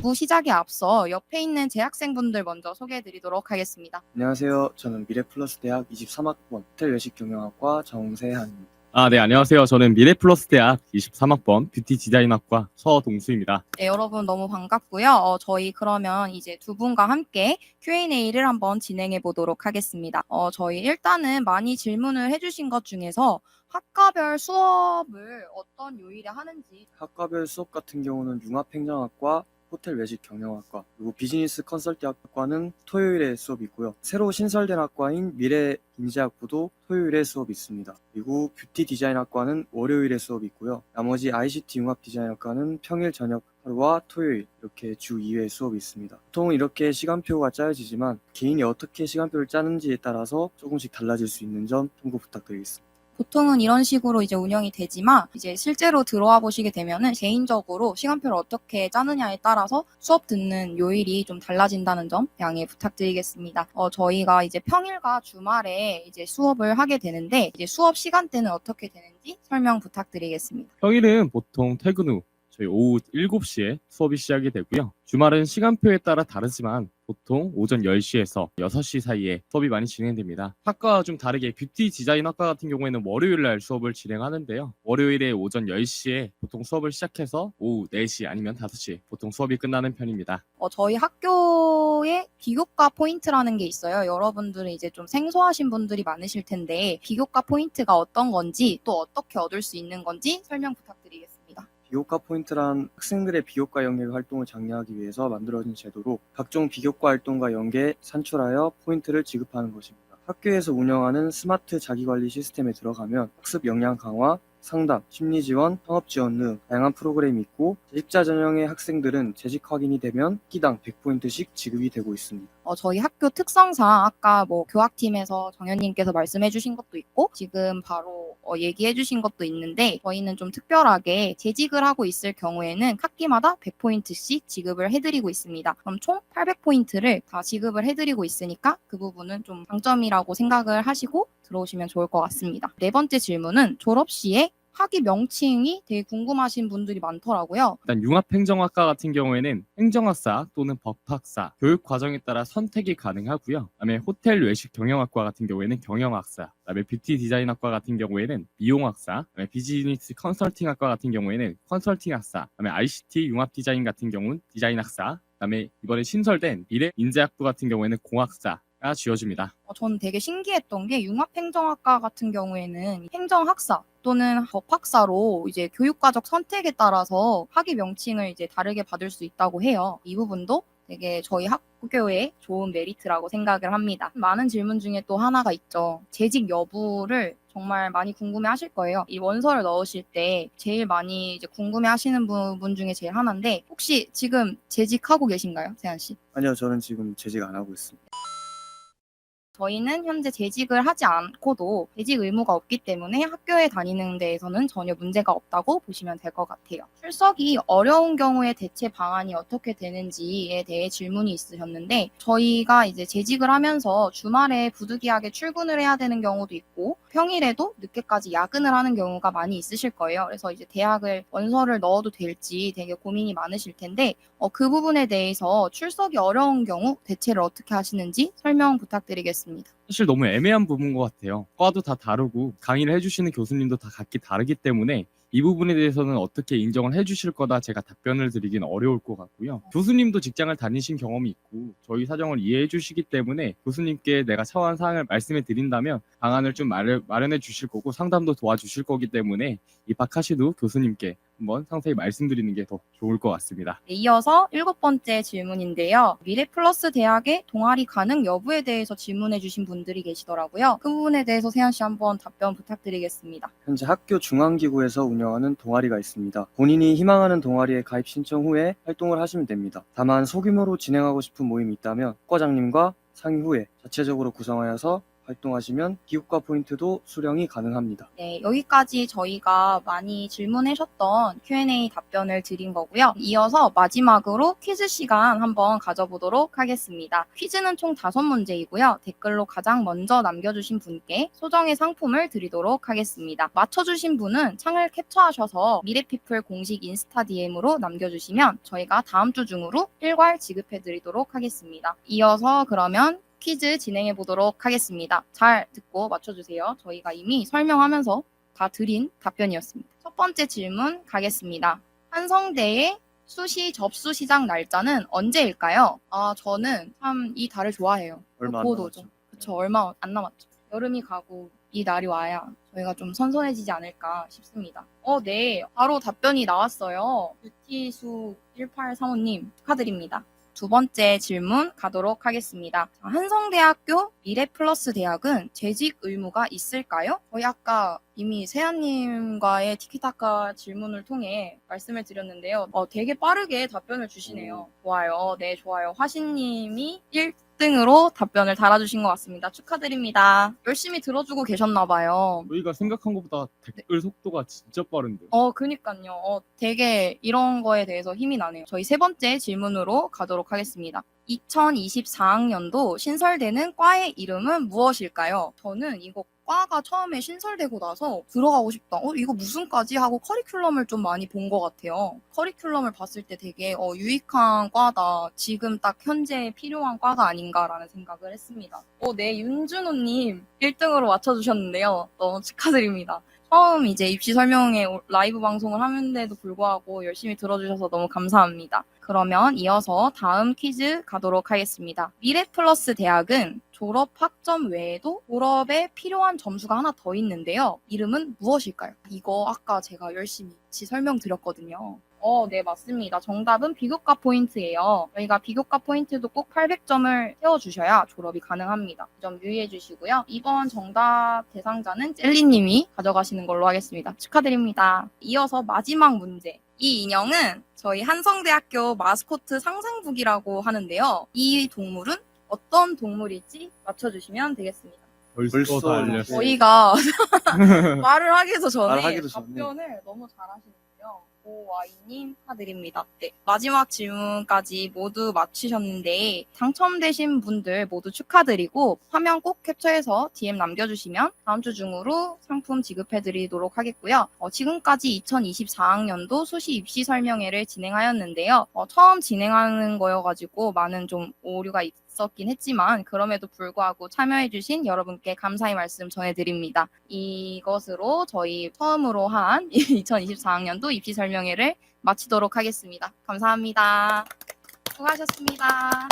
2부 시작에 앞서 옆에 있는 재학생분들 먼저 소개해드리도록 하겠습니다. 안녕하세요. 저는 미래플러스 대학 23학번 호텔 외식 경영학과 정세한입니다. 아, 네, 안녕하세요. 저는 미래플러스 대학 23학번 뷰티 디자인학과 서동수입니다. 네, 여러분 너무 반갑고요. 어, 저희 그러면 이제 두 분과 함께 Q&A를 한번 진행해 보도록 하겠습니다. 어, 저희 일단은 많이 질문을 해주신 것 중에서 학과별 수업을 어떤 요일에 하는지 학과별 수업 같은 경우는 융합행정학과, 호텔 외식 경영학과, 그리고 비즈니스 컨설팅학과는 토요일에 수업이 있고요. 새로 신설된 학과인 미래 인재학부도 토요일에 수업이 있습니다. 그리고 뷰티 디자인학과는 월요일에 수업이 있고요. 나머지 ICT 융합 디자인학과는 평일 저녁 하루와 토요일 이렇게 주 2회 수업이 있습니다. 보통 이렇게 시간표가 짜여지지만 개인이 어떻게 시간표를 짜는지에 따라서 조금씩 달라질 수 있는 점 참고 부탁드리겠습니다. 보통은 이런 식으로 이제 운영이 되지만 이제 실제로 들어와 보시게 되면은 개인적으로 시간표를 어떻게 짜느냐에 따라서 수업 듣는 요일이 좀 달라진다는 점 양해 부탁드리겠습니다. 어, 저희가 이제 평일과 주말에 이제 수업을 하게 되는데 이제 수업 시간대는 어떻게 되는지 설명 부탁드리겠습니다. 평일은 보통 퇴근 후 저희 오후 7시에 수업이 시작이 되고요. 주말은 시간표에 따라 다르지만 보통 오전 10시에서 6시 사이에 수업이 많이 진행됩니다. 학과와 좀 다르게 뷰티 디자인 학과 같은 경우에는 월요일 날 수업을 진행하는데요. 월요일에 오전 10시에 보통 수업을 시작해서 오후 4시 아니면 5시 보통 수업이 끝나는 편입니다. 어, 저희 학교에 비교과 포인트라는 게 있어요. 여러분들은 이제 좀 생소하신 분들이 많으실 텐데 비교과 포인트가 어떤 건지 또 어떻게 얻을 수 있는 건지 설명 부탁드리겠습니다. 비교과 포인트란 학생들의 비교과 연계 활동을 장려하기 위해서 만들어진 제도로 각종 비교과 활동과 연계 산출하여 포인트를 지급하는 것입니다. 학교에서 운영하는 스마트 자기관리 시스템에 들어가면 학습 역량 강화, 상담, 심리 지원, 창업 지원 등 다양한 프로그램이 있고 재직자 전형의 학생들은 재직 확인이 되면 끼당 100포인트씩 지급이 되고 있습니다. 어, 저희 학교 특성상 아까 뭐 교학팀에서 정현님께서 말씀해 주신 것도 있고 지금 바로 어, 얘기해 주신 것도 있는데 저희는 좀 특별하게 재직을 하고 있을 경우에는 학기마다 100포인트씩 지급을 해드리고 있습니다. 그럼 총 800포인트를 다 지급을 해드리고 있으니까 그 부분은 좀 장점이라고 생각을 하시고 들어오시면 좋을 것 같습니다. 네 번째 질문은 졸업 시에 학위 명칭이 되게 궁금하신 분들이 많더라고요. 일단 융합행정학과 같은 경우에는 행정학사 또는 법학사 교육 과정에 따라 선택이 가능하고요. 그다음에 호텔 외식 경영학과 같은 경우에는 경영학사, 그다음에 뷰티 디자인학과 같은 경우에는 미용학사, 그다음에 비즈니스 컨설팅학과 같은 경우에는 컨설팅학사, 그다음에 ICT 융합 디자인 같은 경우는 디자인학사, 그다음에 이번에 신설된 미래 인재학부 같은 경우에는 공학사 가 지어집니다. 어, 저는 되게 신기했던 게 융합행정학과 같은 경우에는 행정학사 또는 법학사로 이제 교육과적 선택에 따라서 학위 명칭을 이제 다르게 받을 수 있다고 해요. 이 부분도 되게 저희 학교의 좋은 메리트라고 생각을 합니다. 많은 질문 중에 또 하나가 있죠. 재직 여부를 정말 많이 궁금해 하실 거예요. 이 원서를 넣으실 때 제일 많이 이제 궁금해 하시는 부분 중에 제일 하나인데 혹시 지금 재직하고 계신가요? 세한 씨? 아니요, 저는 지금 재직 안 하고 있습니다. 저희는 현재 재직을 하지 않고도 재직 의무가 없기 때문에 학교에 다니는 데에서는 전혀 문제가 없다고 보시면 될 것 같아요. 출석이 어려운 경우에 대체 방안이 어떻게 되는지에 대해 질문이 있으셨는데 저희가 이제 재직을 하면서 주말에 부득이하게 출근을 해야 되는 경우도 있고 평일에도 늦게까지 야근을 하는 경우가 많이 있으실 거예요. 그래서 이제 대학을 원서를 넣어도 될지 되게 고민이 많으실 텐데 어, 그 부분에 대해서 출석이 어려운 경우 대체를 어떻게 하시는지 설명 부탁드리겠습니다. 사실 너무 애매한 부분인 것 같아요. 과도 다 다르고 강의를 해주시는 교수님도 다 각기 다르기 때문에 이 부분에 대해서는 어떻게 인정을 해주실 거다 제가 답변을 드리긴 어려울 것 같고요. 교수님도 직장을 다니신 경험이 있고 저희 사정을 이해해 주시기 때문에 교수님께 내가 처한 사항을 말씀해 드린다면 방안을 좀 마련, 마련해 주실 거고 상담도 도와주실 거기 때문에 입학하시도 교수님께 한번 상세히 말씀드리는 게 더 좋을 것 같습니다. 네, 이어서 일곱 번째 질문인데요. 미래 플러스 대학의 동아리 가능 여부에 대해서 질문해 주신 분들이 계시더라고요. 그 부분에 대해서 세현 씨 한번 답변 부탁드리겠습니다. 현재 학교 중앙기구에서 운영하는 동아리가 있습니다. 본인이 희망하는 동아리에 가입 신청 후에 활동을 하시면 됩니다. 다만 소규모로 진행하고 싶은 모임이 있다면 과장님과 상의 후에 자체적으로 구성하여서 활동하시면 기국과 포인트도 수령이 가능합니다. 네, 여기까지 저희가 많이 질문하셨던 Q&A 답변을 드린 거고요. 이어서 마지막으로 퀴즈 시간 한번 가져보도록 하겠습니다. 퀴즈는 총 다섯 문제이고요. 댓글로 가장 먼저 남겨주신 분께 소정의 상품을 드리도록 하겠습니다. 맞춰주신 분은 창을 캡처하셔서 미래피플 공식 인스타 DM으로 남겨주시면 저희가 다음 주 중으로 일괄 지급해드리도록 하겠습니다. 이어서 그러면 퀴즈 진행해 보도록 하겠습니다. 잘 듣고 맞춰주세요. 저희가 이미 설명하면서 다 드린 답변이었습니다. 첫 번째 질문 가겠습니다. 한성대의 수시 접수 시작 날짜는 언제일까요? 아, 저는 참 이 달을 좋아해요. 얼마 안곧 남았죠. 그쵸, 얼마 안 남았죠. 여름이 가고 이 날이 와야 저희가 좀 선선해지지 않을까 싶습니다. 어, 네. 바로 답변이 나왔어요. 뷰티수 1835님 축하드립니다. 두 번째 질문 가도록 하겠습니다. 자, 한성대학교 미래플러스 대학은 재직 의무가 있을까요? 저희 아까 이미 세아님과의 티키타카 질문을 통해 말씀을 드렸는데요. 어, 되게 빠르게 답변을 주시네요. 좋아요. 네, 좋아요. 화신님이 1 등으로 답변을 달아주신 것 같습니다. 축하드립니다. 열심히 들어주고 계셨나봐요. 저희가 생각한 것보다 댓글 속도가 진짜 빠른데 요. 어, 그니까요. 어, 되게 이런 거에 대해서 힘이 나네요. 저희 세 번째 질문으로 가도록 하겠습니다. 2024학년도 신설되는 과의 이름은 무엇일까요? 저는 이거 과가 처음에 신설되고 나서 들어가고 싶다. 어, 이거 무슨 과지? 하고 커리큘럼을 좀 많이 본 것 같아요. 커리큘럼을 봤을 때 되게 어, 유익한 과다. 지금 딱 현재 필요한 과가 아닌가라는 생각을 했습니다. 어, 네, 윤준호님 1등으로 맞춰주셨는데요. 너무 축하드립니다. 처음 이제 입시 설명회 라이브 방송을 하는데도 불구하고 열심히 들어주셔서 너무 감사합니다. 그러면 이어서 다음 퀴즈 가도록 하겠습니다. 미래 플러스 대학은 졸업 학점 외에도 졸업에 필요한 점수가 하나 더 있는데요. 이름은 무엇일까요? 이거 아까 제가 열심히 설명드렸거든요. 어, 네, 맞습니다. 정답은 비교과 포인트예요. 저희가 비교과 포인트도 꼭 800점을 세워주셔야 졸업이 가능합니다. 이 점 유의해 주시고요. 이번 정답 대상자는 젤리님이 가져가시는 걸로 하겠습니다. 축하드립니다. 이어서 마지막 문제. 이 인형은 저희 한성대학교 마스코트 상상북이라고 하는데요. 이 동물은 어떤 동물일지 맞춰주시면 되겠습니다. 벌써, 다 알렸어요. 네. 저희가 말을 하기도 전에 말하기도 전에. 답변을 너무 잘하시는데요. 오와이님 축하드립니다. 네, 마지막 질문까지 모두 맞히셨는데 당첨되신 분들 모두 축하드리고 화면 꼭 캡처해서 DM 남겨주시면 다음 주 중으로 상품 지급해드리도록 하겠고요. 어, 지금까지 2024학년도 수시 입시 설명회를 진행하였는데요. 어, 처음 진행하는 거여가지고 많은 좀 오류가 있었긴 했지만 그럼에도 불구하고 참여해주신 여러분께 감사의 말씀 전해드립니다. 이것으로 저희 처음으로 한 2024학년도 입시 설 명회를 마치도록 하겠습니다. 감사합니다. 수고하셨습니다.